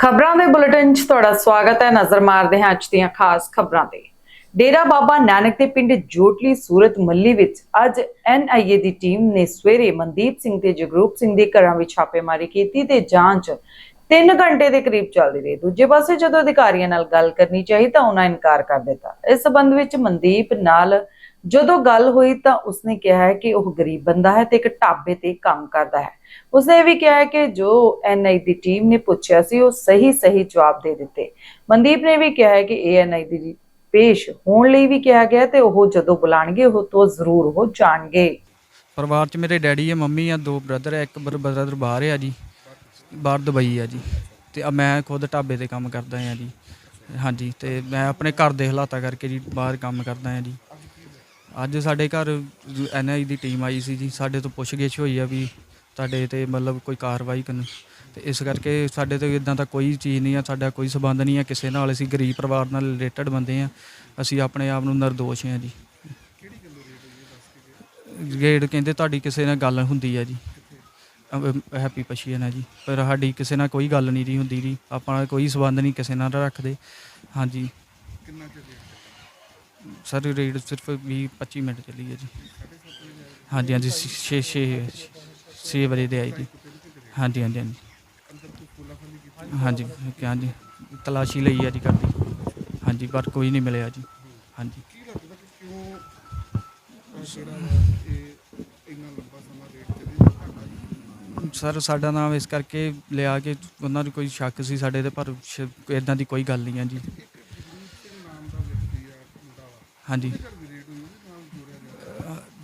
ਖਬਰਾਂ ਦੇ ਬੁਲੇਟਿਨ 'ਚ ਤੁਹਾਡਾ ਸਵਾਗਤ ਹੈ। ਨਜ਼ਰ ਮਾਰਦੇ ਹਾਂ ਅੱਜ ਦੀਆਂ ਖਾਸ ਖਬਰਾਂ ਤੇ। ਡੇਰਾ ਬਾਬਾ ਨਾਨਕ ਦੇ ਪਿੰਡ ਜੋਟਲੀ, ਸੂਰਤ ਮੱਲੀ ਵਿੱਚ ਅੱਜ ਐਨਆਈਏ ਦੀ ਟੀਮ ਨੇ ਸਵੇਰੇ ਮਨਦੀਪ ਸਿੰਘ ਤੇ ਜਗਰੂਪ ਸਿੰਘ ਦੇ ਘਰਾਂ ਵਿੱਚ ਛਾਪੇਮਾਰੀ ਕੀਤੀ ਤੇ ਜਾਂਚ 3 ਘੰਟੇ ਦੇ ਕਰੀਬ ਚੱਲਦੀ ਰਹੀ। ਦੂਜੇ ਪਾਸੇ ਜਦੋਂ ਅਧਿਕਾਰੀਆਂ ਨਾਲ ਗੱਲ ਕਰਨੀ ਚਾਹੀ ਤਾਂ ਉਹਨਾਂ ਇਨਕਾਰ ਕਰ ਦਿੱਤਾ। ਇਸ ਸਬੰਧ ਵਿੱਚ ਮਨਦੀਪ ਨਾਲ ਜਦੋਂ ਗੱਲ ਹੋਈ ਤਾਂ ਉਸਨੇ ਕਿਹਾ ਹੈ ਕਿ ਉਹ ਗਰੀਬ ਬੰਦਾ ਹੈ ਤੇ ਇੱਕ ਢਾਬੇ ਤੇ ਕੰਮ ਕਰਦਾ ਹੈ। ਉਸਨੇ ਵੀ ਕਿਹਾ ਹੈ ਕਿ ਜੋ ਐਨਆਈ ਦੀ ਟੀਮ ਨੇ ਪੁੱਛਿਆ ਸੀ, ਉਹ ਸਹੀ ਸਹੀ ਜਵਾਬ ਦੇ ਦਿੱਤੇ। ਮਨਦੀਪ ਨੇ ਵੀ ਕਿਹਾ ਹੈ ਕਿ ਏਐਨਆਈ ਦੀ ਪੇਸ਼ ਹੋਣ ਲਈ ਵੀ ਕਿਹਾ ਗਿਆ ਤੇ ਉਹ ਜਦੋਂ ਬੁਲਾਣਗੇ, ਉਹ ਤੋਂ ਜ਼ਰੂਰ ਉਹ ਜਾਣਗੇ। ਪਰਿਵਾਰ 'ਚ ਮੇਰੇ ਡੈਡੀ ਹੈ, ਮੰਮੀ ਆ ਦੋ ਬ੍ਰਦਰ ਹੈ, ਇੱਕ ਬ੍ਰਦਰ ਬਾਹਰ ਆ ਜੀ, ਬਾਹਰ ਦੁਬਈ ਆ ਜੀ। ਤੇ ਮੈਂ ਖੁਦ ਢਾਬੇ ਤੇ ਕੰਮ ਕਰਦਾ ਆ ਜੀ। ਹਾਂਜੀ, ਤੇ ਮੈਂ ਆਪਣੇ ਘਰ ਦੇ ਹਾਲਾਤਾਂ ਕਰਕੇ ਜੀ, ਬਾਹਰ ਕੰਮ ਕਰਦਾ ਆ ਜੀ। ਅੱਜ ਸਾਡੇ ਘਰ ਐਨਆਈ ਦੀ ਟੀਮ ਆਈ ਸੀ ਜੀ, ਸਾਡੇ ਤੋਂ ਪੁੱਛਗਿੱਛ ਹੋਈ ਆ ਵੀ ਤੁਹਾਡੇ ਤੇ ਮਤਲਬ ਕੋਈ ਕਾਰਵਾਈ ਕਰਨ। ਤੇ ਇਸ ਕਰਕੇ ਸਾਡੇ ਤੇ ਇਦਾਂ ਦਾ ਕੋਈ ਚੀਜ਼ ਨਹੀਂ ਆ, ਸਾਡਾ ਕੋਈ ਸਬੰਧ ਨਹੀਂ ਆ, ਕਿਸੇ ਨਾਲ ਅਸੀਂ ਗਰੀਬ ਪਰਿਵਾਰ ਨਾਲ ਰਿਲੇਟਡ ਬੰਦੇ ਆ। ਅਸੀਂ ਆਪਣੇ ਆਪ ਨੂੰ ਨਿਰਦੋਸ਼ ਆ ਜੀ। ਗੇੜ ਕਹਿੰਦੇ ਤੁਹਾਡੀ ਕਿਸੇ ਨਾਲ ਗੱਲ ਹੁੰਦੀ ਆ ਜੀ। ਹੈਪੀ ਪਸ਼ੀਅਨ ਹੈ ਜੀ। ਪਰ ਸਾਡੀ ਕਿਸੇ ਨਾਲ ਕੋਈ ਗੱਲ ਨਹੀਂ ਜੀ ਹੁੰਦੀ ਜੀ। ਆਪਾਂ ਕੋਈ ਸਬੰਧ ਨਹੀਂ, ਕਿਸੇ ਨਾਲ ਰੱਖਦੇ। ਹਾਂਜੀ। ਕਿੰਨਾ ਚਿਰ ਸਰ ਰੇਡ ਸਿਰਫ 20 25 ਮਿੰਟ ਚੱਲੀ ਹੈ ਜੀ। ਹਾਂਜੀ ਹਾਂਜੀ 6 6 6 ਵਜੇ ਦੇ ਆਈ ਜੀ ਹਾਂਜੀ ਹਾਂਜੀ ਹਾਂਜੀ। ਹਾਂਜੀ ਤੂੰ ਹਾਂਜੀ, ਤਲਾਸ਼ੀ ਲਈ ਹੈ ਜੀ ਕਰਦੀ ਹਾਂਜੀ, ਪਰ ਕੋਈ ਨਹੀਂ ਮਿਲਿਆ ਜੀ। ਹਾਂਜੀ। ਕੀ ਲੱਗਦਾ ਕਿ ਕਿਉਂ ਜਿਹੜਾ ਇਹ ਇੰਨਾ ਲੰਬਾ ਸਮਾਂ ਰੇਟ ਚੱਲੀ ਸਰ, ਸਾਡਾ ਨਾਮ ਇਸ ਕਰਕੇ ਲਿਆ ਕਿ ਉਹਨਾਂ ਨੂੰ ਕੋਈ ਸ਼ੱਕ ਸੀ ਸਾਡੇ ਤੇ, ਪਰ ਇਦਾਂ ਦੀ ਕੋਈ ਗੱਲ ਨਹੀਂ ਹੈ ਜੀ ਨਾਮ ਦਾ ਵਿਅਕਤੀ ਆ ਮੁੰਡਾ ਵਾ ਹਾਂਜੀ।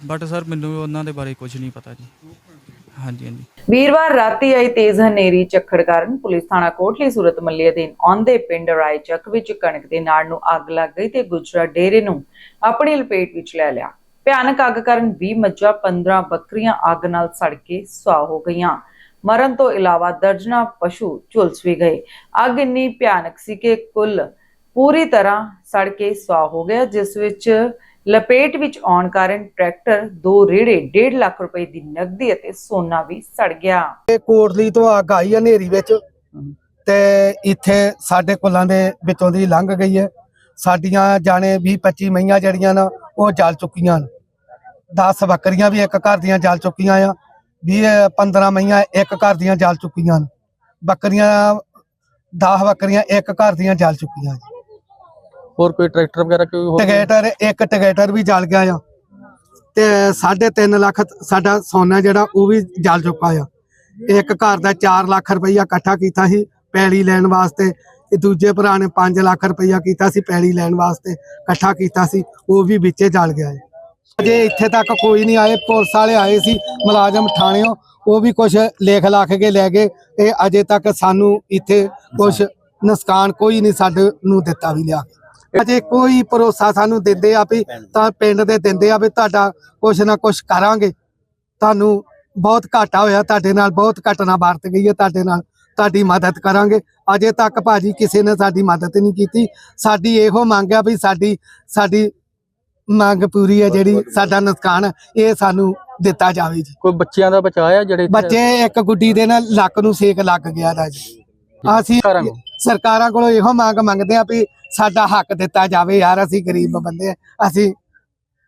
ਬਟ ਸਰ ਮੈਨੂੰ ਉਹਨਾਂ ਦੇ ਬਾਰੇ ਕੁਝ ਨਹੀਂ ਪਤਾ ਜੀ। ਹਾਂਜੀ ਹਾਂਜੀ। ਵੀਰਵਾਰ ਰਾਤੀ ਆਈ ਤੇਜ਼ ਹਨੇਰੀ, ਝੱਖੜ ਕਾਰਨ ਪੁਲਿਸ ਥਾਣਾ ਕੋਟਲੀ ਸੂਰਤ ਮੱਲੀ ਅਧੀਨ ਆਉਂਦੇ ਪਿੰਡ ਰਾਏ ਚੱਕ ਵਿੱਚ ਕਣਕ ਦੇ ਨਾੜ ਨੂੰ ਅੱਗ ਲੱਗ ਗਈ ਤੇ ਗੁਜਰਾ ਡੇਰੇ ਨੂੰ ਆਪਣੀ ਲਪੇਟ ਵਿੱਚ ਲੈ ਲਿਆ। ਭਿਆਨਕ ਅੱਗ ਕਾਰਨ 20 ਮੱਝਾਂ 15 ਬੱਕਰੀਆਂ ਅੱਗ ਨਾਲ ਸੜ ਕੇ ਸੁਆਹ ਹੋ ਗਈਆਂ। ਮਰਨ ਤੋਂ ਇਲਾਵਾ ਦਰਜਨਾ ਪਸ਼ੂ ਝੁਲਸ ਵੀ ਗਏ। ਅੱਗ ਇੰਨੀ ਭਿਆਨਕ ਸੀ ਕਿ ਕੁੱਲ ਪੂਰੀ ਤਰ੍ਹਾਂ ਸੜ ਕੇ ਸੁਆਹ ਹੋ ਗਿਆ ਜਿਸ ਵਿੱਚ ਲਪੇਟ ਵਿੱਚ ਆਉਣ ਕਾਰਨ ਟਰੈਕਟਰ ਦੋ ਰੇੜੇ 1.5 ਲੱਖ ਰੁਪਏ ਦੀ ਨਕਦੀ ਅਤੇ ਸੋਨਾ ਵੀ ਸੜ ਗਿਆ। ਇਹ ਕੋਟਲੀ ਤੋਂ ਅੱਗ ਆਈ ਹੈ ਹਨੇਰੀ ਵਿੱਚ ਤੇ ਇੱਥੇ ਸਾਡੇ ਕੁੱਲਾਂ ਦੇ ਵਿੱਚੋਂ ਦੀ ਲੰਘ ਗਈ ਹੈ। ਸਾਡੀਆਂ ਜਾਣੇ 20 25 ਮਈਆਂ ਜਿਹੜੀਆਂ ਨਾ ਉਹ ਜਲ ਚੁੱਕੀਆਂ ਨੇ। 10 ਬੱਕਰੀਆਂ ਵੀ ਇੱਕ ਘਰ ਦੀਆਂ ਜਲ ਚੁੱਕੀਆਂ ਆ 20 15 ਮਈਆਂ ਇੱਕ ਘਰ ਦੀਆਂ ਜਲ ਚੁੱਕੀਆਂ ਨੇ। ਬੱਕਰੀਆਂ 10 ਬੱਕਰੀਆਂ ਇੱਕ ਘਰ ਦੀਆਂ ਜਲ ਚੁੱਕੀਆਂ ਨੇ। ਹੋਰ ਕੋਈ ਟਰੈਕਟਰ ਵਗੈਰਾ ਕੋਈ ਹੋਰ ਟਿਕੇਟਰ, ਇੱਕ ਟਿਕੇਟਰ ਵੀ ਜਲ ਗਿਆ ਆ। ਤੇ 3.5 ਲੱਖ ਸਾਡਾ ਸੋਨਾ ਜਿਹੜਾ ਉਹ ਵੀ ਜਲ ਚੁੱਕਾ ਆ। ਇੱਕ ਘਰ ਦਾ 4 ਲੱਖ ਰੁਪਈਆ ਇਕੱਠਾ ਕੀਤਾ ਸੀ ਪੈਲੀ ਲੈਣ ਵਾਸਤੇ ਤੇ ਦੂਜੇ ਭਰਾ ਨੇ 5 ਲੱਖ ਰੁਪਈਆ ਕੀਤਾ ਸੀ ਪੈਲੀ ਲੈਣ ਵਾਸਤੇ, ਇਕੱਠਾ ਕੀਤਾ ਸੀ, ਉਹ ਵੀ ਵਿੱਚੇ ਜਲ ਗਿਆ ਹੈ ਅਜੇ ਇੱਥੇ ਤੱਕ ਕੋਈ ਨਹੀਂ ਆਏ, ਪੁਲਿਸ ਵਾਲੇ ਆਏ ਸੀ, ਮੁਲਾਜ਼ਮ ਥਾਣਿਓਂ, ਉਹ ਵੀ ਕੁਝ ਲੇਖ ਲਾਖ ਕੇ ਲੈ ਗਏ ਇਹ ਅਜੇ ਤੱਕ ਸਾਨੂੰ ਇੱਥੇ ਕੁਝ ਨੁਕਸਾਨ ਕੋਈ ਨਹੀਂ ਸਾਡੇ ਨੂੰ ਦਿੱਤਾ ਵੀ ਲਿਆ ਕੇ। ਅਜੇ ਕੋਈ ਭਰੋਸਾ ਸਾਨੂੰ ਦਿੰਦੇ ਆ ਵੀ ਤਾਂ ਪਿੰਡ ਦੇ ਦਿੰਦੇ ਆ ਵੀ ਤੁਹਾਡਾ ਕੁਛ ਨਾ ਕੁਛ ਕਰਾਂਗੇ। ਤੁਹਾਨੂੰ ਬਹੁਤ ਘਾਟਾ ਹੋਇਆ ਤੁਹਾਡੇ ਨਾਲ ਬਹੁਤ ਘਟਨਾ ਵਰਤ ਗਈ ਹੈ ਤੁਹਾਡੇ ਨਾਲ। ਤੁਹਾਡੀ ਮਦਦ ਕਰਾਂਗੇ। ਅਜੇ ਤੱਕ ਭਾਜੀ ਕਿਸੇ ਨੇ ਸਾਡੀ ਮਦਦ ਨਹੀਂ ਕੀਤੀ। ਸਾਡੀ ਇਹੋ ਮੰਗ ਆ ਵੀ ਸਾਡੀ ਸਾਡੀ ਮੰਗ ਪੂਰੀ ਹੈ ਜਿਹੜੀ ਸਾਡਾ ਨੁਕਸਾਨ ਇਹ ਸਾਨੂੰ ਦਿੱਤਾ ਜਾਵੇ ਜੀ। ਕੋਈ ਬੱਚਿਆਂ ਦਾ ਬਚਾਇਆ ਜਿਹੜੇ ਬੱਚੇ ਇੱਕ ਗੁੱਡੀ ਦੇ ਨਾਲ ਲੱਕ ਨੂੰ ਸੇਕ ਲੱਗ ਗਿਆ ਦਾ ਜੀ। ਅਸੀਂ ਸਰਕਾਰਾਂ ਕੋਲ। ਸਰਕਾਰਾਂ ਕੋਲੋਂ ਇਹੋ ਮੰਗ ਮੰਗਦੇ ਆ ਵੀ ਸਾਡਾ ਹੱਕ ਦਿੱਤਾ ਜਾਵੇ ਯਾਰ ਅਸੀਂ ਗਰੀਬ ਬੰਦੇ ਆ ਅਸੀਂ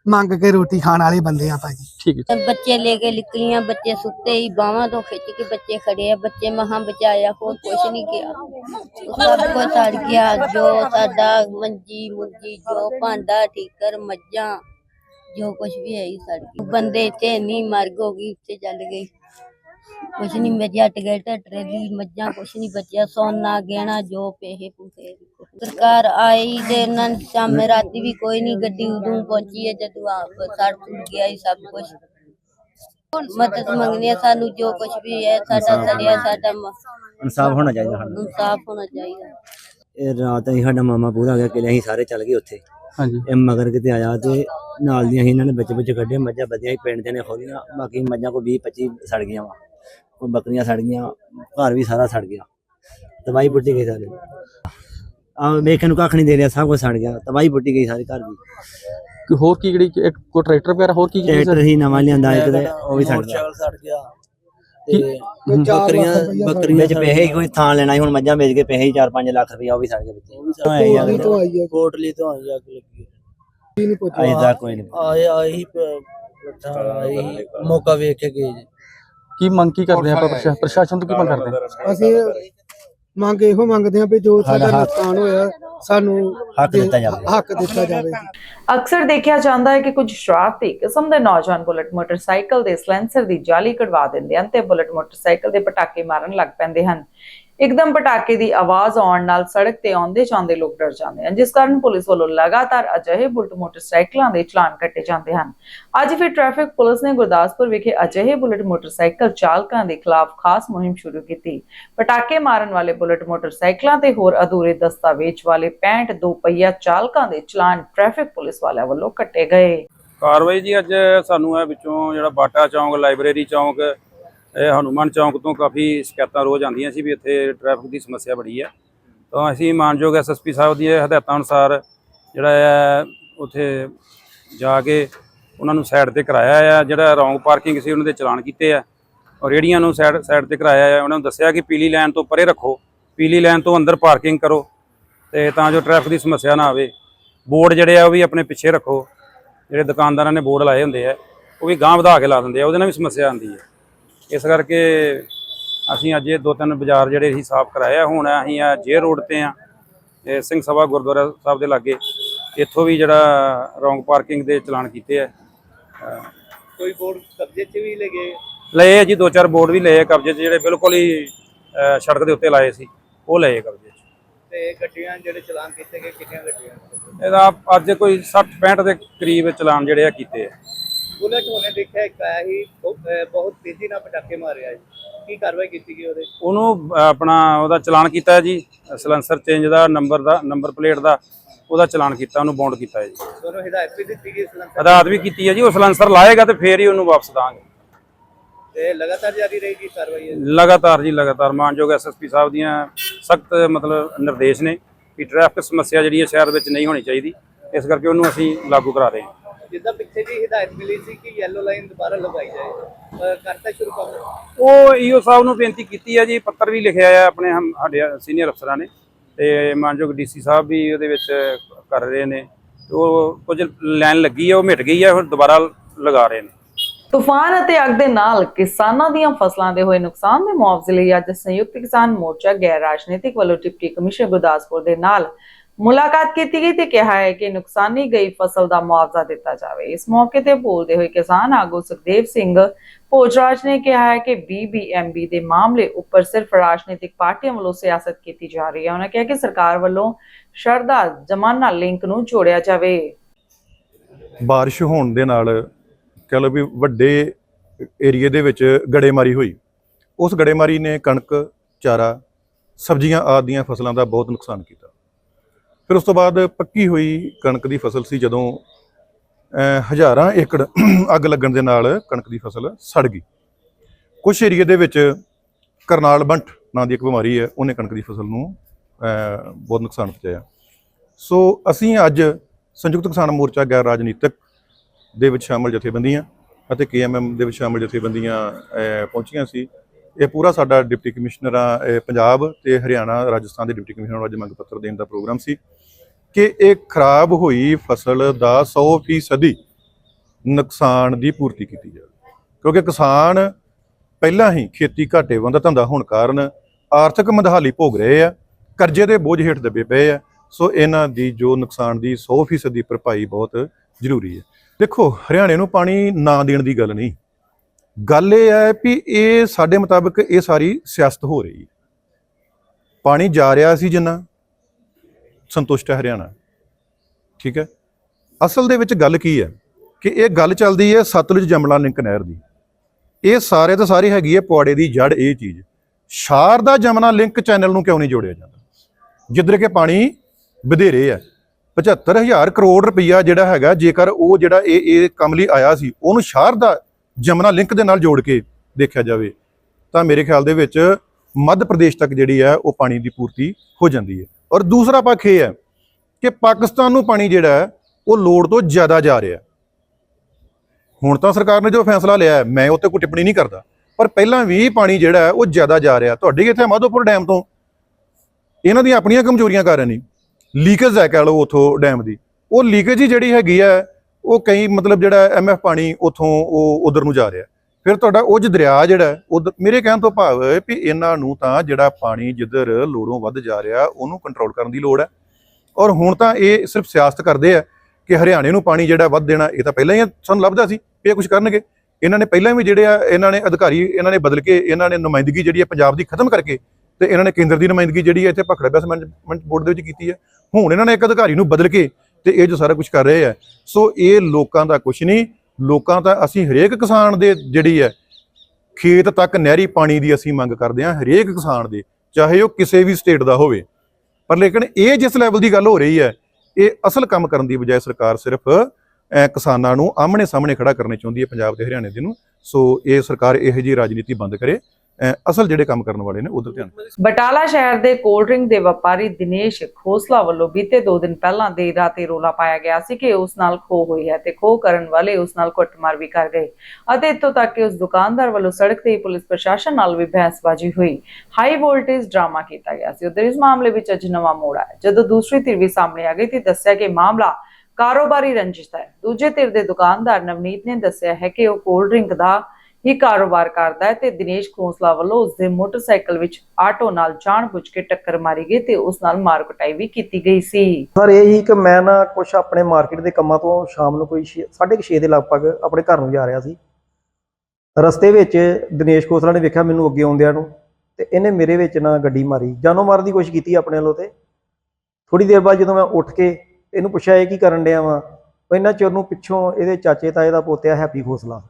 ਮੰਗ ਕੇ ਰੋਟੀ ਖਾਣ ਵਾਲੇ ਬੰਦੇ ਆ ਭਾਜੀ। ਠੀਕ ਹੈ ਬੱਚੇ ਲੈ ਕੇ ਨਿਕਲੀਆਂ ਬੱਚੇ ਸੁੱਤੇ ਹੀ ਬਾਹਾਂ ਤੋਂ ਖਿੱਚ ਕੇ ਬੱਚੇ ਖੜੇ ਆ ਬੱਚੇ ਮਹਾਂ ਬਚਾਇਆ ਹੋਰ ਕੁਛ ਨਹੀਂ ਗਿਆ ਸਭ ਕੁਝ ਸੜ ਗਿਆ ਜੋ ਸਾਡਾ ਮੰਜੀ ਮੁੰਜੀ ਜੋ ਭਾਂਡਾ ਠੀਕਰ ਮੱਝਾਂ ਜੋ ਕੁਛ ਵੀ ਹੈ ਹੀ ਸੜ ਗਿਆ। ਬੰਦੇ ਇੱਥੇ ਇੰਨੀ ਮਰਗ ਹੋ ਗਈ ਉੱਤੇ ਚੱਲ ਗਈ ਕੁਛ ਨਹੀਂ ਬਚਿਆ ਟਿਕਟ ਟਰੇਲੀ ਮੱਝਾਂ ਕੁਛ ਨਹੀਂ ਬਚਿਆ ਸੋਨਾ ਗਹਿਣਾ ਜੋ ਪੈਸੇ ਪੂਸੇ ਸਰਕਾਰ ਆਈ ਤੇ ਇਹਨਾਂ ਨੇ ਸ਼ਾਮੇ ਰਾਤੀ ਵੀ ਕੋਈ ਨਹੀਂ ਗੱਡੀ ਉਦੋਂ ਪਹੁੰਚੀ ਹੈ ਜਦੋਂ ਆਪ ਸੜ ਸੁੜ ਗਿਆ ਹੀ ਸਭ ਕੁਝ ਮਦਦ ਮੰਗਣੀ ਹੈ ਸਾਨੂੰ ਜੋ ਕੁਛ ਵੀ ਹੈ ਸਾਡਾ ਸੜਿਆ ਸਾਡਾ ਇਨਸਾਫ ਹੋਣਾ ਚਾਹੀਦਾ ਸਾਨੂੰ। ਇਨਸਾਫ ਹੋਣਾ ਚਾਹੀਦਾ। ਇਹ ਰਾਤ ਅਸੀਂ ਸਾਡਾ ਮਾਮਾ ਪੂਰਾ ਗਿਆ ਕਿ ਅਸੀਂ ਸਾਰੇ ਚੱਲ ਗਏ ਉੱਥੇ। ਹਾਂਜੀ। ਇਹ ਮਗਰ ਕਿਤੇ ਆਇਆ ਤੇ ਨਾਲ ਦੀਆਂ ਅਸੀਂ ਇਹਨਾਂ ਨੇ ਬੱਚੇ ਬੱਚੇ ਕੱਢੇ ਮੱਝਾਂ ਬੱਧੀਆਂ ਸੀ ਪਿੰਡ ਦੇ ਨੇ ਖੋਲੀਆਂ ਬਾਕੀ ਮੱਝਾਂ ਕੋ 20 25 ਸੜ ਗਈਆਂ ਵਾ। ਕੋਈ ਬੱਕਰੀਆਂ ਸੜ ਗਈਆਂ ਘਰ ਵੀ ਸਾਰਾ ਸੜ ਗਿਆ। ਤਬਾਈ ਪੁੱਟੀ ਗਈ ਸਾਰੇ। ਆ ਵੇਖਣ ਨੂੰ ਕੱਖ ਨਹੀਂ ਦੇ ਰਿਹਾ ਸਭ ਕੁਝ ਸੜ ਗਿਆ। ਤਬਾਈ ਪੁੱਟੀ ਗਈ ਸਾਰੇ ਘਰ ਦੀ ਕੋਈ ਹੋਰ ਕੀ ਜਿਹੜੀ ਇੱਕ ਕੋਈ ਟਰੈਕਟਰ ਵਗੈਰਾ ਹੋਰ ਕੀ ਕੀ ਚੀਜ਼ ਟਰੈਕਟਰ ਹੀ ਨਵਾਂ ਲਿਆਂਦਾ ਇੱਕ ਤੇ ਉਹ ਵੀ ਸੜ ਗਿਆ। ਸੜ ਗਿਆ। ਬੱਕਰੀਆਂ ਬੱਕਰੀਆਂ ਵਿੱਚ ਪੈਸੇ ਹੀ ਕੋਈ ਥਾਂ ਲੈਣਾ ਸੀ ਹੁਣ ਮੱਝਾਂ ਵੇਚ ਕੇ ਪੈਸੇ ਹੀ 4-5 ਲੱਖ ਰੁਪਇਆ ਉਹ ਵੀ ਸੜ ਗਏ ਵਿੱਚ। ਤੋਂ ਆਈ ਹੈ ਕੋਟਲੀ ਤੋਂ ਆਈ ਅੱਗ ਲੱਗੀ ਕੀ ਨਹੀਂ ਪੁੱਛਿਆ ਤੱਕ ਕੋਈ ਨਹੀਂ ਆਏ ਆਈ ਆਈ ਮੌਕਾ ਵੇਖ ਕੇ ਗਏ ਜੀ। ਕੀ ਮੰਗ ਕੀ ਕਰਦੇ ਆਪਾਂ ਪ੍ਰਸ਼ਾ- ਪ੍ਰਸ਼ਾਸਨ ਤੋਂ ਕੀ ਮੰਗ ਕਰਦੇ? ਅਸੀਂ ਮੰਗ ਇਹੋ ਮੰਗਦੇ ਹਾਂ ਵੀ ਜੋ ਸਾਡਾ ਨੁਕਸਾਨ ਹੋਇਆ ਸਾਨੂੰ ਹੱਕ ਦਿੱਤਾ ਜਾਵੇ। ਹੱਕ ਦਿੱਤਾ ਜਾਵੇ ਅਕਸਰ ਦੇਖਿਆ ਜਾਂਦਾ ਹੈ ਕਿ ਕੁਝ ਸ਼ਰਾਰਤੀ ਕਿਸਮ ਦੇ ਨੌਜਵਾਨ ਬੁਲਟ ਮੋਟਰਸਾਈਕਲ ਦੇ ਸਲੈਂਸਰ ਦੀ ਜਾਲੀ ਕਢਵਾ ਦਿੰਦੇ ਹਨ ਤੇ ਬੁਲਟ ਮੋਟਰਸਾਈਕਲ ਦੇ ਪਟਾਕੇ ਮਾਰਨ ਲੱਗ ਪੈਂਦੇ ਹਨ ਇੱਕਦਮ ਪਟਾਕੇ ਦੀ ਆਵਾਜ਼ ਆਉਣ ਨਾਲ ਸੜਕ ਤੇ ਆਉਂਦੇ ਜਾਂਦੇ ਲੋਕ ਡਰ ਜਾਂਦੇ ਹਨ, ਜਿਸ ਕਾਰਨ ਪੁਲਿਸ ਵੱਲੋਂ ਲਗਾਤਾਰ ਅਜਿਹੇ ਬੁਲਟ ਮੋਟਰਸਾਈਕਲਾਂ ਦੇ ਚਲਾਨ ਕੱਟੇ ਜਾਂਦੇ ਹਨ। ਅੱਜ ਫਿਰ ਟ੍ਰੈਫਿਕ ਪੁਲਿਸ ਨੇ ਗੁਰਦਾਸਪੁਰ ਵਿਖੇ ਅਜਿਹੇ ਬੁਲਟ ਮੋਟਰਸਾਈਕਲ ਚਾਲਕਾਂ ਦੇ ਖਿਲਾਫ ਖਾਸ ਮੁਹਿੰਮ ਸ਼ੁਰੂ ਕੀਤੀ। ਪਟਾਕੇ ਮਾਰਨ ਵਾਲੇ ਬੁਲਟ ਮੋਟਰਸਾਈਕਲਾਂ ਤੇ ਹੋਰ ਅਧੂਰੇ ਦਸਤਾਵੇਜ਼ ਵਾਲੇ 65 ਦੋ ਪਹੀਆ ਚਾਲਕਾਂ ਦੇ ਚਲਾਨ ਟ੍ਰੈਫਿਕ ਪੁਲਿਸ ਵਾਲਿਆਂ ਵੱਲੋਂ ਕੱਟੇ ਗਏ। ਕਾਰਵਾਈ ਜੀ ਅੱਜ ਸਾਨੂੰ ਇਹ ਵਿੱਚੋਂ ਜਿਹੜਾ ਬਾਟਾ ਚੌਂਕ, ਲਾਇਬ੍ਰੇਰੀ ਚੌਂਕ ਇਹ ਹਨੂਮਾਨ ਚੌਂਕ ਤੋਂ ਕਾਫੀ ਸ਼ਿਕਾਇਤਾਂ ਰੋਜ਼ ਆਉਂਦੀਆਂ ਸੀ ਵੀ ਇੱਥੇ ਟ੍ਰੈਫਿਕ ਦੀ ਸਮੱਸਿਆ ਬੜੀ ਹੈ ਤਾਂ ਅਸੀਂ ਮਾਨਯੋਗ ਐਸਐਸਪੀ ਸਾਹਿਬ ਦੀਆਂ ਹਦਾਇਤਾਂ ਅਨੁਸਾਰ ਜਿਹੜਾ ਹੈ, ਉੱਥੇ ਜਾ ਕੇ ਉਹਨਾਂ ਨੂੰ ਸਾਈਡ ਤੇ ਕਰਾਇਆ ਆ। ਜਿਹੜਾ ਰੌਂਗ ਪਾਰਕਿੰਗ ਸੀ, ਉਹਨਾਂ ਦੇ ਚਲਾਨ ਕੀਤੇ ਆ। ਔਰ ਰੇੜੀਆਂ ਨੂੰ ਸਾਈਡ ਸਾਈਡ ਤੇ ਕਰਾਇਆ ਆ। ਉਹਨਾਂ ਨੂੰ ਦੱਸਿਆ ਕਿ ਪੀਲੀ ਲਾਈਨ ਤੋਂ ਪਰੇ ਰੱਖੋ। ਪੀਲੀ ਲਾਈਨ ਤੋਂ ਅੰਦਰ ਪਾਰਕਿੰਗ ਕਰੋ ਤੇ ਤਾਂ ਜੋ ਟ੍ਰੈਫਿਕ ਦੀ ਸਮੱਸਿਆ ਨਾ ਆਵੇ। ਬੋਰਡ ਜਿਹੜੇ ਆ, ਉਹ ਵੀ ਆਪਣੇ ਪਿੱਛੇ ਰੱਖੋ। ਜਿਹੜੇ ਦੁਕਾਨਦਾਰਾਂ ਨੇ ਬੋਰਡ ਲਾਏ ਹੁੰਦੇ ਆ, ਉਹ ਵੀ ਗਾਂਹ ਵਧਾ ਕੇ ਲਾ ਦਿੰਦੇ ਆ। ਉਹਦੇ ਨਾਲ ਵੀ ਸਮੱਸਿਆ ਆਉਂਦੀ ਹੈ ਇਸ ਕਰਕੇ ਅਸੀਂ ਅੱਜ ਇਹ ਦੋ ਤਿੰਨ ਬਾਜ਼ਾਰ ਜਿਹੜੇ ਅਸੀਂ ਸਾਫ਼ ਕਰਾਇਆ ਹੁਣ ਅਸੀਂ ਆ ਜੇ ਰੋਡ ਤੇ ਆ ਸਿੰਘ ਸਭਾ ਗੁਰਦੁਆਰਾ ਸਾਹਿਬ ਦੇ ਲਾਗੇ ਇੱਥੋਂ ਵੀ ਜਿਹੜਾ ਰੌਂਗ ਪਾਰਕਿੰਗ ਦੇ ਚਲਾਨ ਕੀਤੇ ਆ। ਕੋਈ ਬੋਰਡ ਕਬਜ਼ੇ 'ਚ ਵੀ ਲਗੇ ਲਏ ਜੀ ਦੋ ਚਾਰ ਬੋਰਡ ਵੀ ਲਏ ਕਬਜ਼ੇ 'ਚ ਜਿਹੜੇ ਬਿਲਕੁਲ ਹੀ ਸੜਕ ਦੇ ਉੱਤੇ ਲਾਏ ਸੀ ਉਹ ਲਏ ਕਬਜ਼ੇ 'ਚ। ਤੇ ਗੱਡੀਆਂ ਜਿਹੜੇ ਚਲਾਨ ਕੀਤੇ ਗਏ ਕਿੰਨੀਆਂ ਗੱਡੀਆਂ? ਇਹਦਾ ਅੱਜ ਕੋਈ 60 65 ਦੇ ਕਰੀਬ ਚਲਾਨ ਜਿਹੜੇ ਆ ਕੀਤੇ ਆ। ਬੁਲਟ ਹੋਣੇ ਦੇਖਿਆ ਇੱਕ ਆਇਆ ਹੀ ਬਹੁਤ ਤੇਜ਼ੀ ਨਾਲ ਪਟਾਕੇ ਮਾਰਿਆ ਜੀ। ਕੀ ਕਾਰਵਾਈ ਕੀਤੀ ਗਈ ਉਹਦੇ? ਉਹਨੂੰ ਅਹ, ਆਪਣਾ ਉਹਦਾ ਚਲਾਨ ਕੀਤਾ ਹੈ ਜੀ ਸਲੈਂਸਰ ਚੇਂਜ ਦਾ ਨੰਬਰ ਦਾ ਨੰਬਰ ਪਲੇਟ ਦਾ ਉਹਦਾ ਚਲਾਨ ਕੀਤਾ ਉਹਨੂੰ ਬੌਂਡ ਕੀਤਾ ਹੈ ਜੀ ਦੋਨੋਂ ਹਦਾਇਤ ਵੀ ਦਿੱਤੀ ਗਈ ਸਲੰਸਰ ਹਦਾਇਤ ਵੀ ਕੀਤੀ ਹੈ ਜੀ ਉਹ ਸਲੈਂਸਰ ਲਾਏਗਾ ਤੇ ਫੇਰ ਹੀ ਉਹਨੂੰ ਵਾਪਸ ਦਾਂਗੇ। ਤੇ ਲਗਾਤਾਰ ਜਾਰੀ ਰਹੇਗੀ ਕਾਰਵਾਈ ਇਹ? ਲਗਾਤਾਰ ਜੀ ਲਗਾਤਾਰ। ਮਾਨਯੋਗ ਐਸਐਸਪੀ ਸਾਹਿਬ ਦੀਆਂ ਸਖਤ ਮਤਲਬ ਨਿਰਦੇਸ਼ ਨੇ ਕਿ ਟ੍ਰੈਫਿਕ ਸਮੱਸਿਆ ਜਿਹੜੀ ਹੈ ਸ਼ਹਿਰ ਵਿੱਚ ਨਹੀਂ ਹੋਣੀ ਚਾਹੀਦੀ। ਇਸ ਕਰਕੇ ਉਹਨੂੰ ਅਸੀਂ ਲਾਗੂ ਕਰਾ ਰਹੇ ਹਾਂ। ਜਿੱਦਾਂ ਪਿੱਛੇ ਜੀ ਹਦਾਇਤ ਮਿਲੀ ਸੀ ਕਿ ਯੈਲੋ ਲਾਈਨ ਦੁਬਾਰਾ ਲਗਾਈ ਜਾਏ ਕਰਤਾ ਸ਼ੁਰੂ ਕੰਮ ਉਹ ਈਓ ਸਾਹਿਬ ਨੂੰ ਬੇਨਤੀ ਕੀਤੀ ਹੈ ਜੀ ਪੱਤਰ ਵੀ ਲਿਖਿਆ ਹੈ ਆਪਣੇ ਹਮ ਸਾਡੇ ਸੀਨੀਅਰ ਅਫਸਰਾਂ ਨੇ ਤੇ ਮਾਨਯੋਗ ਡੀਸੀ ਸਾਹਿਬ ਵੀ ਉਹਦੇ ਵਿੱਚ ਕਰ ਰਹੇ ਨੇ ਉਹ ਕੁਝ ਲਾਈਨ ਲੱਗੀ ਹੈ ਉਹ ਮਿਟ ਗਈ ਹੈ ਹੁਣ ਦੁਬਾਰਾ ਲਗਾ ਰਹੇ ਨੇ। ਤੂਫਾਨ ਅਤੇ ਅੱਗ ਦੇ ਨਾਲ ਕਿਸਾਨਾਂ ਦੀਆਂ ਫਸਲਾਂ ਦੇ ਹੋਏ ਨੁਕਸਾਨ ਦੇ ਮੁਆਵਜ਼ੇ ਲਈ ਅੱਜ ਸੰਯੁਕਤ ਕਿਸਾਨ ਮੋਰਚਾ ਗੈਰ ਰਾਜਨੀਤਿਕ ਵੱਲੋਂ ਡਿਪਟੀ ਕਮਿਸ਼ਨਰ ਗੁਰਦਾਸਪੁਰ ਦੇ ਨਾਲ ਮੁਲਾਕਾਤ ਕੀਤੀ ਗਈ ਤੇ ਕਿਹਾ ਹੈ ਕਿ ਨੁਕਸਾਨੀ ਗਈ ਫਸਲ ਦਾ ਮੁਆਵਜ਼ਾ ਦਿੱਤਾ ਜਾਵੇ। ਇਸ ਮੌਕੇ ਤੇ ਬੋਲਦੇ ਹੋਏ ਕਿਸਾਨ ਆਗੂ ਸੁਖਦੇਵ ਸਿੰਘ ਭੋਜਰਾਜ ਨੇ ਕਿਹਾ ਹੈ ਕਿ ਬੀਬੀਐਮਬੀ ਦੇ ਮਾਮਲੇ ਉੱਪਰ ਸਿਰਫ ਰਾਜਨੀਤਿਕ ਪਾਰਟੀਆਂ ਵੱਲੋਂ ਸਿਆਸਤ ਕੀਤੀ ਜਾ ਰਹੀ ਹੈ। ਉਹਨਾਂ ਕਿਹਾ ਕਿ ਸਰਕਾਰ ਵੱਲੋਂ ਸ਼ਰਧਾ ਜ਼ਮਾਨਾ ਲਿੰਕ ਨੂੰ ਜੋੜਿਆ ਜਾਵੇ। ਬਾਰਿਸ਼ ਹੋਣ ਦੇ ਨਾਲ ਕਹਿ ਲੋ ਵੀ ਵੱਡੇ ਏਰੀਏ ਦੇ ਵਿੱਚ ਗੜੇਮਾਰੀ ਹੋਈ। ਉਸ ਗੜੇਮਾਰੀ ਨੇ ਕਣਕ, ਚਾਰਾ, ਸਬਜ਼ੀਆਂ ਆਦਿ ਦੀਆਂ ਫਸਲਾਂ ਦਾ ਬਹੁਤ ਨੁਕਸਾਨ ਕੀਤਾ। ਫਿਰ ਉਸ ਤੋਂ ਬਾਅਦ ਪੱਕੀ ਹੋਈ ਕਣਕ ਦੀ ਫਸਲ ਸੀ ਜਦੋਂ ਹਜ਼ਾਰਾਂ ਏਕੜ ਅੱਗ ਲੱਗਣ ਦੇ ਨਾਲ ਕਣਕ ਦੀ ਫਸਲ ਸੜ ਗਈ। ਕੁਝ ਏਰੀਏ ਦੇ ਵਿੱਚ ਕਰਨਾਲ ਬੰਟ ਨਾਂ ਦੀ ਇੱਕ ਬਿਮਾਰੀ ਹੈ, ਉਹਨੇ ਕਣਕ ਦੀ ਫਸਲ ਨੂੰ ਬਹੁਤ ਨੁਕਸਾਨ ਪਹੁੰਚਾਇਆ। ਸੋ ਅਸੀਂ ਅੱਜ ਸੰਯੁਕਤ ਕਿਸਾਨ ਮੋਰਚਾ ਗੈਰ ਰਾਜਨੀਤਿਕ ਦੇ ਵਿੱਚ ਸ਼ਾਮਲ ਜਥੇਬੰਦੀਆਂ ਅਤੇ ਕੇਐਮਐਮ ਦੇ ਵਿੱਚ ਸ਼ਾਮਲ ਜਥੇਬੰਦੀਆਂ ਪਹੁੰਚੀਆਂ ਸੀ। ਇਹ ਪੂਰਾ ਸਾਡਾ ਡਿਪਟੀ ਕਮਿਸ਼ਨਰਾਂ ਪੰਜਾਬ ਤੇ ਹਰਿਆਣਾ, ਰਾਜਸਥਾਨ ਦੇ ਡਿਪਟੀ ਕਮਿਸ਼ਨਰ ਨੂੰ ਅੱਜ ਮੰਗ ਪੱਤਰ ਦੇਣ ਦਾ ਪ੍ਰੋਗਰਾਮ ਸੀ। ਕਿ ਇਹ ਖਰਾਬ ਹੋਈ ਫਸਲ ਦਾ 100% ਨੁਕਸਾਨ ਦੀ ਪੂਰਤੀ ਕੀਤੀ ਜਾਵੇ। ਕਿਉਂਕਿ ਕਿਸਾਨ ਪਹਿਲਾਂ ਹੀ ਖੇਤੀ ਘਾਟੇ ਦਾ ਧੰਦਾ ਹੋਣ ਕਾਰਨ ਆਰਥਿਕ ਮੰਦਹਾਲੀ ਭੋਗ ਰਹੇ ਆ, ਕਰਜ਼ੇ ਦੇ ਬੋਝ ਹੇਠ ਦੱਬੇ ਪਏ ਆ, ਸੋ ਇਹਨਾਂ ਦੀ ਜੋ ਨੁਕਸਾਨ ਦੀ 100% ਦੀ ਭਰਪਾਈ ਬਹੁਤ ਜ਼ਰੂਰੀ ਹੈ। ਦੇਖੋ, ਹਰਿਆਣੇ ਨੂੰ ਪਾਣੀ ਨਾ ਦੇਣ ਦੀ ਗੱਲ ਨਹੀਂ। ਗੱਲ ਇਹ ਹੈ ਵੀ ਇਹ ਸਾਡੇ ਮੁਤਾਬਕ ਇਹ ਸਾਰੀ ਸਿਆਸਤ ਹੋ ਰਹੀ ਹੈ। ਪਾਣੀ ਜਾ ਰਿਹਾ ਸੀ ਜਿੰਨਾ ਸੰਤੁਸ਼ਟ ਹੈ ਹਰਿਆਣਾ। ਠੀਕ ਹੈ? ਅਸਲ ਦੇ ਵਿੱਚ ਗੱਲ ਕੀ ਹੈ ਕਿ ਇਹ ਗੱਲ ਚੱਲਦੀ ਹੈ ਸਤਲੁਜ ਜਮਲਾ ਲਿੰਕ ਨਹਿਰ ਦੀ। ਇਹ ਸਾਰੇ ਤਾਂ ਸਾਰੀ ਹੈਗੀ ਹੈ ਪੁਆੜੇ ਦੀ ਜੜ ਇਹ ਚੀਜ਼। ਸ਼ਾਰਦਾ ਜਮਨਾ ਲਿੰਕ ਚੈਨਲ ਨੂੰ ਕਿਉਂ ਨਹੀਂ ਜੋੜਿਆ ਜਾਂਦਾ? ਜਿੱਧਰ ਕਿ ਪਾਣੀ ਵਧੇਰੇ ਹੈ। 75000 ਕਰੋੜ ਰੁਪਈਆ ਜਿਹੜਾ ਹੈਗਾ, ਜੇਕਰ ਉਹ ਜਿਹੜਾ ਇਹ ਇਹ ਕੰਮ ਲਈ ਆਇਆ ਸੀ, ਉਹਨੂੰ ਸ਼ਾਰਦਾ ਜਮਨਾ ਲਿੰਕ ਦੇ ਨਾਲ ਜੋੜ ਕੇ ਦੇਖਿਆ ਜਾਵੇ, ਤਾਂ ਮੇਰੇ ਖਿਆਲ ਦੇ ਵਿੱਚ ਮੱਧ ਪ੍ਰਦੇਸ਼ ਤੱਕ ਜਿਹੜੀ ਹੈ ਉਹ ਪਾਣੀ ਦੀ ਪੂਰਤੀ ਹੋ ਜਾਂਦੀ ਹੈ। ਔਰ ਦੂਸਰਾ ਪੱਖ ਇਹ ਹੈ ਕਿ ਪਾਕਿਸਤਾਨ ਨੂੰ ਪਾਣੀ ਜਿਹੜਾ ਉਹ ਲੋੜ ਤੋਂ ਜ਼ਿਆਦਾ ਜਾ ਰਿਹਾ ਹੁਣ ਤਾਂ ਸਰਕਾਰ ਨੇ ਜੋ ਫੈਸਲਾ ਲਿਆ ਹੈ, ਮੈਂ ਉੱਤੇ ਕੋਈ ਟਿੱਪਣੀ ਨਹੀਂ ਕਰਦਾ। ਪਰ ਪਹਿਲਾਂ ਵੀ ਪਾਣੀ ਜਿਹੜਾ ਉਹ ਜ਼ਿਆਦਾ ਜਾ ਰਿਹਾ। ਤੁਹਾਡੇ ਇੱਥੇ ਮਾਧੋਪੁਰ ਡੈਮ ਤੋਂ। ਇਹਨਾਂ ਦੀਆਂ ਆਪਣੀਆਂ ਕਮਜ਼ੋਰੀਆਂ ਕਾਰਨ ਹੀ ਲੀਕੇਜ ਹੈ ਕਹ ਲਓ ਉਥੋਂ ਡੈਮ ਦੀ। ਉਹ ਲੀਕੇਜ ਹੀ ਜਿਹੜੀ ਹੈਗੀ ਹੈ ਉਹ ਕਈ ਮਤਲਬ ਜਿਹੜਾ ਐਮਐਫ ਪਾਣੀ ਉਥੋਂ ਉਹ ਉਧਰ ਨੂੰ ਜਾ ਰਿਹਾ ਫਿਰ ਤੁਹਾਡਾ ਉਜ ਦਰਿਆ ਜਿਹੜਾ ਉਹ ਉੱਧਰ ਮੇਰੇ ਕਹਿਣ ਤੋਂ ਭਾਵ ਵੀ ਇਹਨਾਂ ਨੂੰ ਤਾਂ ਜਿਹੜਾ ਪਾਣੀ ਜਿੱਧਰ ਲੋੜੋਂ ਵੱਧ ਜਾ ਰਿਹਾ, ਉਹਨੂੰ ਕੰਟਰੋਲ ਕਰਨ ਦੀ ਲੋੜ ਹੈ। ਔਰ ਹੁਣ ਤਾਂ ਇਹ ਸਿਰਫ ਸਿਆਸਤ ਕਰਦੇ ਆ ਕਿ ਹਰਿਆਣੇ ਨੂੰ ਪਾਣੀ ਜਿਹੜਾ ਵੱਧ ਦੇਣਾ, ਇਹ ਤਾਂ ਪਹਿਲਾਂ ਹੀ ਸਾਨੂੰ ਲੱਭਦਾ ਸੀ ਵੀ ਇਹ ਕੁਝ ਕਰਨਗੇ। ਇਹਨਾਂ ਨੇ ਪਹਿਲਾਂ ਵੀ ਜਿਹੜੇ ਆ, ਇਹਨਾਂ ਨੇ ਅਧਿਕਾਰੀ, ਇਹਨਾਂ ਨੇ ਬਦਲ ਕੇ, ਇਹਨਾਂ ਨੇ ਨੁਮਾਇੰਦਗੀ ਜਿਹੜੀ ਹੈ ਪੰਜਾਬ ਦੀ ਖਤਮ ਕਰਕੇ ਤੇ ਇਹਨਾਂ ਨੇ ਕੇਂਦਰ ਦੀ ਨੁਮਾਇੰਦਗੀ ਜਿਹੜੀ ਹੈ ਇੱਥੇ ਭਖੜਾ ਬਿਆਸ ਮੈਨੇਜਮੈਂਟ ਬੋਰਡ ਦੇ ਵਿੱਚ ਕੀਤੀ ਹੈ ਹੁਣ ਇਹਨਾਂ ਨੇ ਇੱਕ ਅਧਿਕਾਰੀ ਨੂੰ ਬਦਲ ਕੇ ਤੇ ਇਹ ਜੋ ਸਾਰਾ ਕੁਝ ਕਰ ਰਹੇ ਆ, ਸੋ ਇਹ ਲੋਕਾਂ ਦਾ ਕੁਝ ਨਹੀਂ ਲੋਕਾਂ ਤਾਂ ਅਸੀਂ ਹਰੇਕ ਕਿਸਾਨ ਦੇ ਜਿਹੜੀ ਹੈ, ਖੇਤ ਤੱਕ ਨਹਿਰੀ ਪਾਣੀ ਦੀ ਅਸੀਂ ਮੰਗ ਕਰਦੇ ਹਾਂ, ਹਰੇਕ ਕਿਸਾਨ ਦੇ, ਚਾਹੇ ਉਹ ਕਿਸੇ ਵੀ ਸਟੇਟ ਦਾ ਹੋਵੇ। ਪਰ ਲੇਕਿਨ ਇਹ ਜਿਸ ਲੈਵਲ ਦੀ ਗੱਲ ਹੋ ਰਹੀ ਹੈ, ਇਹ ਅਸਲ ਕੰਮ ਕਰਨ ਦੀ ਬਜਾਏ ਸਰਕਾਰ ਸਿਰਫ ਕਿਸਾਨਾਂ ਨੂੰ ਆਮਣੇ ਸਾਹਮਣੇ ਖੜਾ ਕਰਨੇ ਚਾਹੁੰਦੀ ਹੈ ਪੰਜਾਬ ਤੇ ਹਰਿਆਣੇ ਦੇ ਨੂੰ। ਸੋ ਇਹ ਸਰਕਾਰ ਇਹੋ ਜਿਹੀ ਰਾਜਨੀਤੀ ਬੰਦ ਕਰੇ। ਅਸਲ ਜਿਹੜੇ ਕੰਮ ਕਰਨ ਵਾਲੇ ਨੇ ਉਧਰ ਧਿਆਨ ਬਟਾਲਾ ਸ਼ਹਿਰ ਦੇ ਕੋਲਡ ਡਰਿੰਕ ਦੇ ਵਪਾਰੀ ਦਿਨੇਸ਼ ਖੋਸਲਾ ਵੱਲੋਂ ਬੀਤੇ 2 ਦਿਨ ਪਹਿਲਾਂ ਦੇਰ ਰਾਤ ਰੋਲਾ ਪਾਇਆ ਗਿਆ ਸੀ ਕਿ ਉਸ ਨਾਲ ਖੋ ਹੋਈ ਹੈ ਤੇ ਖੋ ਕਰਨ ਵਾਲੇ ਉਸ ਨਾਲ ਕੁੱਟਮਾਰ ਵੀ ਕਰ ਗਏ ਅਤੇ ਇੱਥੋਂ ਤੱਕ ਕਿ ਉਸ ਦੁਕਾਨਦਾਰ ਵੱਲੋਂ ਸੜਕ ਤੇ ਹੀ ਪੁਲਿਸ ਪ੍ਰਸ਼ਾਸਨ ਨਾਲ ਵੀ ਬਹਿਸਬਾਜ਼ੀ ਹੋਈ। ਹਾਈ ਵੋਲਟੇਜ ਡਰਾਮਾ ਕੀਤਾ ਗਿਆ ਸੀ। ਉਧਰ ਇਸ ਮਾਮਲੇ ਵਿੱਚ ਅੱਜ ਨਵਾਂ ਮੋੜ ਆਇਆ। ਜਦੋਂ ਦੂਸਰੀ ਧਿਰ ਵੀ ਸਾਹਮਣੇ ਆ ਗਈ ਤੇ ਦੱਸਿਆ ਕਿ ਮਾਮਲਾ ਕਾਰੋਬਾਰੀ ਰੰਜਿਸ਼ ਦਾ ਹੈ। ਦੂਜੇ ਧਿਰ ਦੇ ਦੁਕਾਨਦਾਰ ਨਵਨੀਤ ਨੇ ਦੱਸਿਆ ਹੈ ਕਿ ਉਹ ਕੋਲਡ ਡਰਿੰਕ ਦਾ ਹੀ ਕਾਰੋਬਾਰ ਕਰਦਾ ਹੈ ਤੇ ਦਿਨੇਸ਼ ਖੋਸਲਾ ਵੱਲੋਂ ਉਸ ਦੇ ਮੋਟਰਸਾਈਕਲ ਵਿੱਚ ਆਟੋ ਨਾਲ ਜਾਣਬੁੱਝ ਕੇ ਟੱਕਰ ਮਾਰੀ ਗਈ ਤੇ ਉਸ ਨਾਲ ਮਾਰ ਕੁਟਾਈ ਵੀ ਕੀਤੀ ਗਈ ਸੀ। ਸਰ, ਇਹ ਹੀ ਕਿ ਮੈਂ ਨਾ ਕੁਛ ਆਪਣੇ ਮਾਰਕੀਟ ਦੇ ਕੰਮਾਂ ਤੋਂ ਸ਼ਾਮ ਨੂੰ ਕੋਈ 6:30 ਦੇ ਲਗਭਗ ਆਪਣੇ ਘਰ ਨੂੰ ਜਾ ਰਿਹਾ ਸੀ। ਰਸਤੇ ਵਿੱਚ ਦਿਨੇਸ਼ ਖੋਸਲਾ ਨੇ ਵੇਖਿਆ ਮੈਨੂੰ ਅੱਗੇ ਆਉਂਦਿਆਂ ਨੂੰ ਤੇ ਇਹਨੇ ਮੇਰੇ ਵਿੱਚ ਨਾ ਗੱਡੀ ਮਾਰੀ। ਜਾਨੋਂ ਮਾਰਨ ਦੀ ਕੋਸ਼ਿਸ਼ ਕੀਤੀ ਆਪਣੇ ਵੱਲੋਂ ਤੇ। ਥੋੜੀ ਦੇਰ ਬਾਅਦ ਜਦੋਂ ਮੈਂ ਉੱਠ ਕੇ ਇਹਨੂੰ ਪੁੱਛਿਆ, ਇਹ ਕੀ ਕਰਨ ਡਿਆ ਵਾ? ਉਹ ਇਹਨਾਂ ਚਿਰ ਨੂੰ ਪਿੱਛੋਂ ਇਹਦੇ ਚਾਚੇ ਤਾਏ ਦਾ ਪੋਤਿਆ ਹੈਪੀ ਖੋਸਲਾ।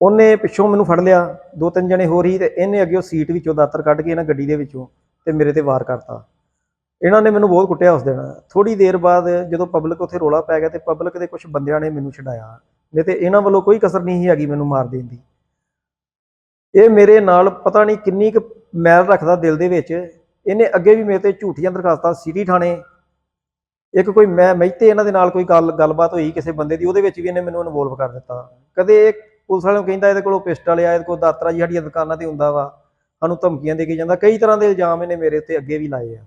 ਉਹਨੇ ਪਿੱਛੋਂ ਮੈਨੂੰ ਫੜ ਲਿਆ, ਦੋ ਤਿੰਨ ਜਣੇ ਹੋਰ ਹੀ ਤੇ ਇਹਨੇ ਅੱਗੇ ਉਹ ਸੀਟ ਵਿੱਚੋਂ ਦਾਤਰ ਕੱਢ ਕੇ ਇਹਨਾਂ ਗੱਡੀ ਦੇ ਵਿੱਚੋਂ ਤੇ ਮੇਰੇ ਤੇ ਵਾਰ ਕਰਤਾ। ਇਹਨਾਂ ਨੇ ਮੈਨੂੰ ਬਹੁਤ ਕੁੱਟਿਆ ਉਸ ਦਿਨ। ਥੋੜੀ ਦੇਰ ਬਾਅਦ ਜਦੋਂ ਪਬਲਿਕ ਉੱਥੇ ਰੋਲਾ ਪੈ ਗਿਆ ਤੇ ਪਬਲਿਕ ਦੇ ਕੁਝ ਬੰਦਿਆਂ ਨੇ ਮੈਨੂੰ ਛਡਾਇਆ। ਨਹੀਂ ਤੇ ਇਹਨਾਂ ਵੱਲੋਂ ਕੋਈ ਕਸਰ ਨਹੀਂ ਸੀ ਹੈਗੀ ਮੈਨੂੰ ਮਾਰ ਦੇਣ ਦੀ। ਇਹ ਮੇਰੇ ਨਾਲ ਪਤਾ ਨਹੀਂ ਕਿੰਨੀ ਕੁ ਮੈਲ ਰੱਖਦਾ ਦਿਲ ਦੇ ਵਿੱਚ। ਇਹਨੇ ਅੱਗੇ ਵੀ ਮੇਰੇ ਤੇ ਝੂਠੀਆਂ ਦਰਖਾਸਤਾਂ ਸਿਟੀ ਥਾਣੇ। ਇੱਕ ਕੋਈ ਮੈਂ ਮਹਿਤੇ ਇਹਨਾਂ ਦੇ ਨਾਲ ਕੋਈ ਗੱਲ, ਗੱਲਬਾਤ ਹੋਈ ਕਿਸੇ ਬੰਦੇ ਦੀ, ਉਹਦੇ ਵਿੱਚ ਵੀ ਇਹਨੇ ਮੈਨੂੰ ਇਨਵੋਲਵ ਕਰ ਦਿੱਤਾ। ਕਦੇ ਇਹ ਪੁਲਿਸ ਵਾਲਿਆਂ ਨੂੰ ਕਹਿੰਦਾ ਇਹਦੇ ਕੋਲੋਂ ਪਿਸਟਲ ਆ, ਇਹਦੇ ਕੋਲ ਦਾਤਰਾ ਜੀ, ਸਾਡੀਆਂ ਦੁਕਾਨਾਂ ਤੇ ਹੁੰਦਾ ਵਾ। ਸਾਨੂੰ ਧਮਕੀਆਂ ਦੇ ਕੇ ਜਾਂਦਾ। ਕਈ ਤਰ੍ਹਾਂ ਦੇ ਇਲਜ਼ਾਮ ਇਹਨੇ ਮੇਰੇ ਉੱਤੇ ਅੱਗੇ ਵੀ ਲਾਏ ਆ।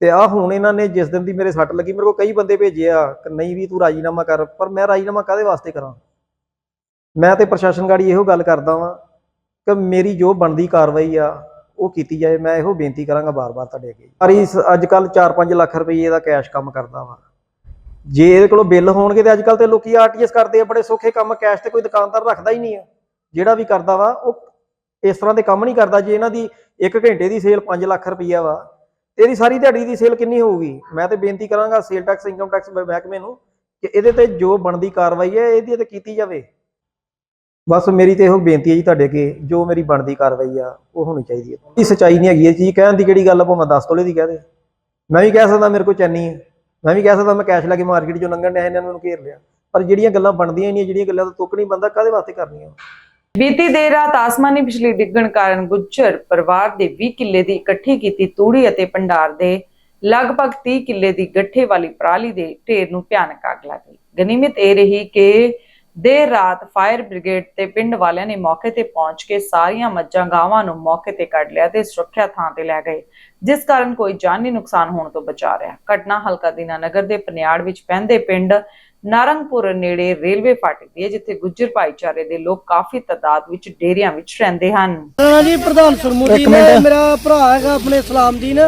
ਤੇ ਆ ਹੁਣ ਇਹਨਾਂ ਨੇ ਜਿਸ ਦਿਨ ਦੀ ਮੇਰੇ ਸੱਟ ਲੱਗੀ, ਮੇਰੇ ਕੋਲ ਕਈ ਬੰਦੇ ਭੇਜੇ ਆ ਕਿ ਨਹੀਂ ਵੀ ਤੂੰ ਰਾਜੀਨਾਮਾ ਕਰ, ਪਰ ਮੈਂ ਰਾਜੀਨਾਮਾ ਕਾਦੇ ਵਾਸਤੇ ਕਰਾਂ? ਮੈਂ ਤੇ ਪ੍ਰਸ਼ਾਸਨ ਗਾੜੀ ਇਹੋ ਗੱਲ ਕਰਦਾ ਵਾਂ ਕਿ ਮੇਰੀ ਜੋ ਬਣਦੀ ਕਾਰਵਾਈ ਆ, ਉਹ ਕੀਤੀ ਜਾਏ। ਮੈਂ ਇਹੋ ਬੇਨਤੀ ਕਰਾਂਗਾ ਬਾਰ-ਬਾਰ ਤੁਹਾਡੇ ਅੱਗੇ। ਪਰ ਅੱਜ ਕੱਲ 4-5 ਲੱਖ ਰੁਪਏ ਦਾ ਕੈਸ਼ ਕੰਮ ਕਰਦਾ ਵਾ। ਜੇ ਇਹਦੇ ਕੋਲੋਂ ਬਿੱਲ ਹੋਣਗੇ ਤੇ ਅੱਜ ਕੱਲ ਤੇ ਲੋਕੀ ਆਰਟੀਐਸ ਕਰਦੇ ਆ, ਬੜੇ ਸੌਖੇ ਕੰਮ, ਕੈਸ਼ ਤੇ ਕੋਈ ਦੁਕਾਨਦਾਰ ਰੱਖਦਾ ਹੀ ਨਹੀਂ ਆ। ਜਿਹੜਾ ਵੀ ਕਰਦਾ ਵਾ, ਉਹ ਇਸ ਤਰ੍ਹਾਂ ਦੇ ਕੰਮ ਨਹੀਂ ਕਰਦਾ ਜੇ ਇਹਨਾਂ ਦੀ 1 ਘੰਟੇ ਦੀ ਸੇਲ 5 ਲੱਖ ਰੁਪਈਆ ਵਾ। ਤੇ ਇਹਦੀ ਸਾਰੀ ਦਿਹਾੜੀ ਦੀ ਸੇਲ ਕਿੰਨੀ ਹੋਊਗੀ? ਮੈਂ ਤੇ ਬੇਨਤੀ ਕਰਾਂਗਾ ਸੇਲ ਟੈਕਸ, ਇਨਕਮ ਟੈਕਸ ਮਹਿਕਮੇ ਨੂੰ ਕਿ ਇਹਦੇ ਤੇ ਜੋ ਬਣਦੀ ਕਾਰਵਾਈ ਹੈ, ਇਹਦੀ ਤੇ ਕੀਤੀ ਜਾਵੇ। ਬਸ ਮੇਰੀ ਤੇ ਇਹੋ ਬੇਨਤੀ ਹੈ ਜੀ ਤੁਹਾਡੇ ਅੱਗੇ, ਜੋ ਮੇਰੀ ਬਣਦੀ ਕਾਰਵਾਈ ਆ, ਉਹ ਹੋਣੀ ਚਾਹੀਦੀ ਹੈ। ਇਹ ਸੱਚਾਈ ਨਹੀਂ ਹੈਗੀ, ਇਹ ਚੀਜ਼ ਕਹਿਣ ਦੀ ਕਿਹੜੀ ਗੱਲ ਆ, ਭਾਵੇਂ 10 ਤੋਲੇ ਦੀ ਕਹਿ ਦੇ। ਮੈਂ ਵੀ ਕਹਿ ਸਕਦਾ ਮੇਰੇ ਕੋਲ ਚੈਨੀ ਹੈ। ਮੈਂ ਵੀ ਕਹਿ ਸਕਦਾ ਮੈਂ ਕੈਸ਼ ਲੈ ਕੇ ਮਾਰਕੀਟ ਚੋਂ ਲੰਘਣ ਡਿਆ ਇਹਨਾਂ ਨੂੰ ਘੇਰ ਲਿਆ। ਪਰ ਜਿਹੜੀਆਂ ਗੱਲਾਂ ਬਣਦੀਆਂ ਹੀ ਨਹੀਂ, ਜਿਹੜੀਆਂ ਗੱਲਾਂ ਤੋਂ ਤੁੱਕ ਨਹੀਂ ਬੰਦਾ ਕਾਦੇ ਵਾਸਤੇ ਕਰਨੀਆਂ? ਬੀਤੀ ਦੇਰ ਰਾਤ ਆਸਮਾਨੀ ਬਿਜਲੀ ਡਿੱਗਣ ਕਾਰਨ ਗੁੱਜਰ ਪਰਿਵਾਰ ਦੇ 20 ਕਿੱਲੇ ਦੀ ਇਕੱਠੀ ਕੀਤੀ ਤੂੜੀ ਅਤੇ ਭੰਡਾਰ ਦੇ ਲਗਭਗ 30 ਕਿੱਲੇ ਦੀ ਗੱਠੇ ਵਾਲੀ ਪਰਾਲੀ ਦੇ ਢੇਰ ਨੂੰ ਭਿਆਨਕ ਅੱਗ ਲੱਗ ਗਈ। ਗਨੀਮਤ ਇਹ ਰਹੀ ਕਿ ਦੇਰ ਰਾਤ ਫਾਇਰ ਬ੍ਰਿਗੇਡ ਤੇ ਪਿੰਡ ਵਾਲਿਆਂ ਨੇ ਮੌਕੇ ਤੇ ਪਹੁੰਚ ਕੇ ਸਾਰੀਆਂ ਮੱਝਾਂ ਗਾਵਾਂ ਨੂੰ ਮੌਕੇ ਤੇ ਕੱਢ ਲਿਆ ਤੇ ਸੁਰੱਖਿਆ ਥਾਂ ਤੇ ਲੈ ਗਏ ਜਿਸ ਕਾਰਨ ਕੋਈ ਜਾਨੀ ਨੁਕਸਾਨ ਹੋਣ ਤੋਂ ਬਚਾ ਰਿਹਾ। ਘਟਨਾ ਹਲਕਾ ਦੀਨਾਨਗਰ ਦੇ ਪਨਿਆੜ ਵਿੱਚ ਪੈਂਦੇ ਪਿੰਡ ਨਾਰੰਗਪੁਰ ਨੇੜੇ ਰੇਲਵੇ ਫਾਟਕ ਦੀ ਹੈ ਜਿੱਥੇ ਗੁੱਜਰ ਭਾਈਚਾਰੇ ਦੇ ਲੋਕ ਕਾਫੀ ਤਾਦਾਦ ਵਿੱਚ ਡੇਰਿਆਂ ਵਿੱਚ ਰਹਿੰਦੇ ਹਨ। ਜੀ ਪ੍ਰਧਾਨ ਸਰਮੁਦੀਨ ਮੇਰਾ ਭਰਾ ਹੈਗਾ ਆਪਣੇ ਇਸਲਾਮਦੀਨ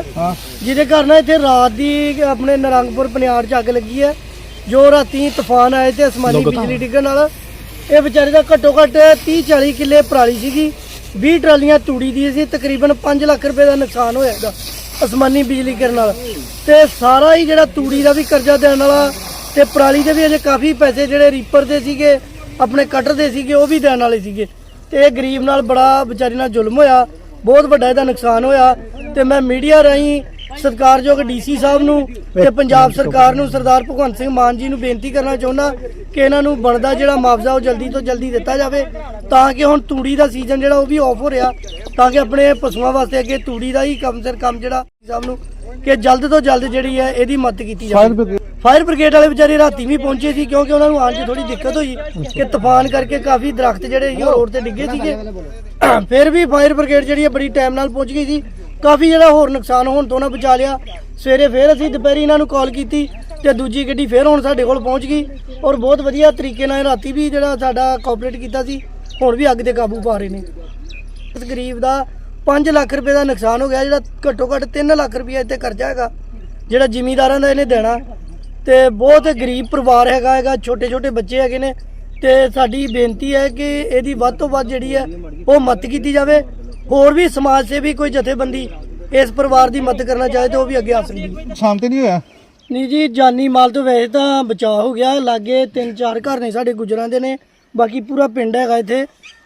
ਜਿਹਦੇ ਘਰ ਨਾ ਇੱਥੇ ਰਾਤ ਦੀ ਆਪਣੇ ਨਰੰਗਪੁਰ ਪਨਿਆੜ ਚ ਅੱਗ ਲੱਗੀ ਹੈ। ਜੋ ਰਾਤੀ ਤੂਫਾਨ ਆਏ ਤੇ ਅਸਮਾਨੀ ਬਿਜਲੀ ਡਿੱਗਣ ਨਾਲ। ਇਹ ਵਿਚਾਰੇ ਦਾ ਘੱਟੋ ਘੱਟ 30 40 ਕਿੱਲੇ ਪਰਾਲੀ ਸੀਗੀ। 20 ਟਰਾਲੀਆਂ ਤੂੜੀ ਦੀ ਸੀ ਤਕਰੀਬਨ 5 ਲੱਖ ਰੁਪਏ ਦਾ ਨੁਕਸਾਨ ਹੋਇਆ ਇਹਦਾ ਅਸਮਾਨੀ ਬਿਜਲੀ ਗਿਰਨ ਨਾਲ। ਤੇ ਸਾਰਾ ਹੀ ਜਿਹੜਾ ਤੂੜੀ ਦਾ ਵੀ ਕਰਜ਼ਾ ਦੇਣ ਵਾਲਾ ਤੇ ਪਰਾਲੀ ਦੇ ਵੀ ਅਜੇ ਕਾਫੀ ਪੈਸੇ ਜਿਹੜੇ ਰੀਪਰ ਦੇ ਸੀਗੇ ਆਪਣੇ ਕਟਰ ਦੇ ਸੀਗੇ ਉਹ ਵੀ ਦੇਣ ਵਾਲੇ ਸੀਗੇ। ਤੇ ਇਹ ਗਰੀਬ ਨਾਲ ਬੜਾ ਵਿਚਾਰੀ ਨਾਲ ਜ਼ੁਲਮ ਹੋਇਆ ਬਹੁਤ ਵੱਡਾ ਇਹਦਾ ਨੁਕਸਾਨ ਹੋਇਆ। ਤੇ ਮੈਂ ਮੀਡੀਆ ਰਾਹੀਂ ਸਤਿਕਾਰਯੋਗ ਡੀਸੀ ਸਾਹਿਬ ਨੂੰ ਤੇ ਪੰਜਾਬ ਸਰਕਾਰ ਨੂੰ ਸਰਦਾਰ ਭਗਵੰਤ ਸਿੰਘ ਮਾਨ ਜੀ ਨੂੰ ਬੇਨਤੀ ਕਰਨਾ ਚਾਹੁੰਦਾ ਕਿ ਇਹਨਾਂ ਨੂੰ ਬਣਦਾ ਜਿਹੜਾ ਮੁਆਵਜ਼ਾ ਉਹ ਜਲਦੀ ਤੋਂ ਜਲਦੀ ਦਿੱਤਾ ਜਾਵੇ ਤਾਂ ਕਿ ਹੁਣ ਤੂੜੀ ਦਾ ਸੀਜ਼ਨ ਜਿਹੜਾ ਉਹ ਵੀ ਆਫ ਹੋ ਰਿਹਾ ਤਾਂ ਕਿ ਆਪਣੇ ਪਸ਼ੂਆਂ ਵਾਸਤੇ ਅੱਗੇ ਤੂੜੀ ਦਾ ਹੀ ਕੰਮ ਸਿਰ ਕੰਮ ਜਿਹੜਾ ਸਾਹਿਬ ਨੂੰ ਕਿ ਜਲਦ ਤੋਂ ਜਲਦ ਜਿਹੜੀ ਹੈ ਇਹਦੀ ਮਦਦ ਕੀਤੀ ਜਾਵੇ। ਫਾਇਰ ਬ੍ਰਿਗੇਡ ਵਾਲੇ ਵਿਚਾਰੇ ਰਾਤੀ ਵੀ ਪਹੁੰਚੇ ਸੀ ਕਿਉਂਕਿ ਉਹਨਾਂ ਨੂੰ ਆਉਣ 'ਚ ਥੋੜੀ ਦਿੱਕਤ ਹੋਈ ਕਿ ਤੂਫਾਨ ਕਰਕੇ ਕਾਫੀ ਦਰਖਤ ਜਿਹੜੇ ਸੀ ਰੋਡ ਤੇ ਡਿੱਗੇ ਸੀਗੇ। ਫਿਰ ਵੀ ਫਾਇਰ ਬ੍ਰਿਗੇਡ ਜਿਹੜੀ ਹੈ ਬੜੀ ਟਾਈਮ ਨਾਲ ਪਹੁੰਚ ਗਈ ਸੀ। ਕਾਫੀ ਜਿਹੜਾ ਹੋਰ ਨੁਕਸਾਨ ਹੋਣ ਤੋਂ ਨਾ ਬਚਾ ਲਿਆ। ਸਵੇਰੇ ਫਿਰ ਅਸੀਂ ਦੁਪਹਿਰੀ ਇਹਨਾਂ ਨੂੰ ਕਾਲ ਕੀਤੀ ਤੇ ਦੂਜੀ ਗੱਡੀ ਫਿਰ ਹੁਣ ਸਾਡੇ ਕੋਲ ਪਹੁੰਚ ਗਈ ਔਰ ਬਹੁਤ ਵਧੀਆ ਤਰੀਕੇ ਨਾਲ ਰਾਤੀ ਵੀ ਜਿਹੜਾ ਸਾਡਾ ਕੋਆਪਰੇਟ ਕੀਤਾ ਸੀ, ਹੁਣ ਵੀ ਅੱਗ ਤੇ ਕਾਬੂ ਪਾ ਰਹੇ ਨੇ। ਇਸ ਗਰੀਬ ਦਾ 5 ਲੱਖ ਰੁਪਏ ਦਾ ਨੁਕਸਾਨ ਹੋ ਗਿਆ, ਜਿਹੜਾ ਘੱਟੋ ਘੱਟ 3 ਲੱਖ ਰੁਪਏ ਇੱਥੇ ਕਰਜ਼ਾ ਹੈਗਾ, ਜਿਹੜਾ ਜ਼ਿਮੀਦਾਰਾਂ ਦਾ ਇਹਨੇ ਦੇਣਾ। ਤੇ ਬਹੁਤ ਗਰੀਬ ਪਰਿਵਾਰ ਹੈਗਾ ਹੈਗਾ ਛੋਟੇ ਛੋਟੇ ਬੱਚੇ ਹੈਗੇ ਨੇ। ਤੇ ਸਾਡੀ ਬੇਨਤੀ ਹੈ ਕਿ ਇਹਦੀ ਵੱਧ ਤੋਂ ਵੱਧ ਜਿਹੜੀ ਹੈ, ਉਹ ਮਦਦ ਕੀਤੀ ਜਾਵੇ। ਹੋਰ ਵੀ ਸਮਾਜ ਸੇਵੀ ਕੋਈ ਜਥੇਬੰਦੀ ਇਸ ਪਰਿਵਾਰ ਦੀ ਮਦਦ ਕਰਨਾ ਚਾਹੇ ਤਾਂ ਉਹ ਵੀ ਅੱਗੇ ਆ ਸਕਦੀ ਹੈ। ਤੇ ਨਹੀਂ ਹੋਇਆ? ਨਹੀਂ ਜੀ ਜਾਨੀ ਮਾਲ ਤੋਂ ਵੈਸੇ ਤਾਂ ਬਚਾਅ ਹੋ ਗਿਆ। ਲਾਗੇ ਤਿੰਨ ਚਾਰ ਘਰ ਨੇ ਸਾਡੇ ਗੁਜਰਾਂ ਦੇ ਨੇ। ਬਾਕੀ ਪੂਰਾ ਪਿੰਡ ਹੈਗਾ ਇੱਥੇ।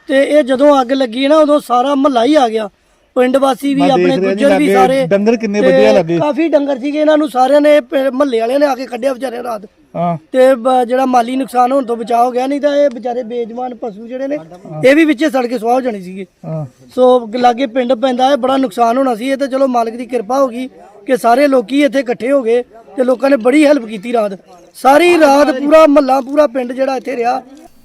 ਤੇ ਇਹ ਜਦੋਂ ਅੱਗ ਲੱਗੀ ਨਾ ਉਦੋਂ ਸਾਰਾ ਮਹੱਲਾ ਹੀ ਆ ਗਿਆ। ਪਿੰਡ ਵਾਸੀ ਵੀ ਆਪਣੇ ਗੁੱਜਰ ਵੀ ਸਾਰੇ ਡੰਗਰ ਕਿੰਨੇ ਵਧੀਆ ਲੱਗੇ। ਕਾਫੀ ਡੰਗਰ ਸੀਗੇ ਇਹਨਾਂ ਨੂੰ ਸਾਰਿਆਂ ਨੇ ਮਹੱਲੇ ਵਾਲਿਆਂ ਨੇ ਆ ਕੇ ਕੱਢਿਆ ਵਿਚਾਰੇ ਰਾਤ। ਹਾਂ। ਤੇ ਜਿਹੜਾ ਮਾਲੀ ਨੁਕਸਾਨ ਹੋਣ ਤੋਂ ਬਚਾਅ ਹੋ ਗਿਆ ਨਹੀਂ ਤਾਂ ਇਹ ਵਿਚਾਰੇ ਬੇਜਵਾਨ ਪਸ਼ੂ ਜਿਹੜੇ ਨੇ ਇਹ ਵੀ ਵਿੱਚੇ ਸੜ ਕੇ ਸੁਆਹ ਹੋ ਜਾਣੇ ਸੀਗੇ। ਹਾਂ। ਸੋ ਲਾਗੇ ਪਿੰਡ ਪੈਂਦਾ ਹੈ ਬੜਾ ਨੁਕਸਾਨ ਹੋਣਾ ਸੀ ਇਹ ਤੇ ਚਲੋ ਮਾਲਕ ਦੀ ਕਿਰਪਾ ਹੋ ਗਈ ਕਿ ਸਾਰੇ ਲੋਕੀ ਇੱਥੇ ਇਕੱਠੇ ਹੋ ਗਏ ਤੇ ਲੋਕਾਂ ਨੇ ਬੜੀ ਹੈਲਪ ਕੀਤੀ ਰਾਤ। ਸਾਰੀ ਰਾਤ ਪੂਰਾ ਮਹੱਲਾ ਪੂਰਾ ਪਿੰਡ ਜਿਹੜਾ ਇੱਥੇ ਰਿਹਾ।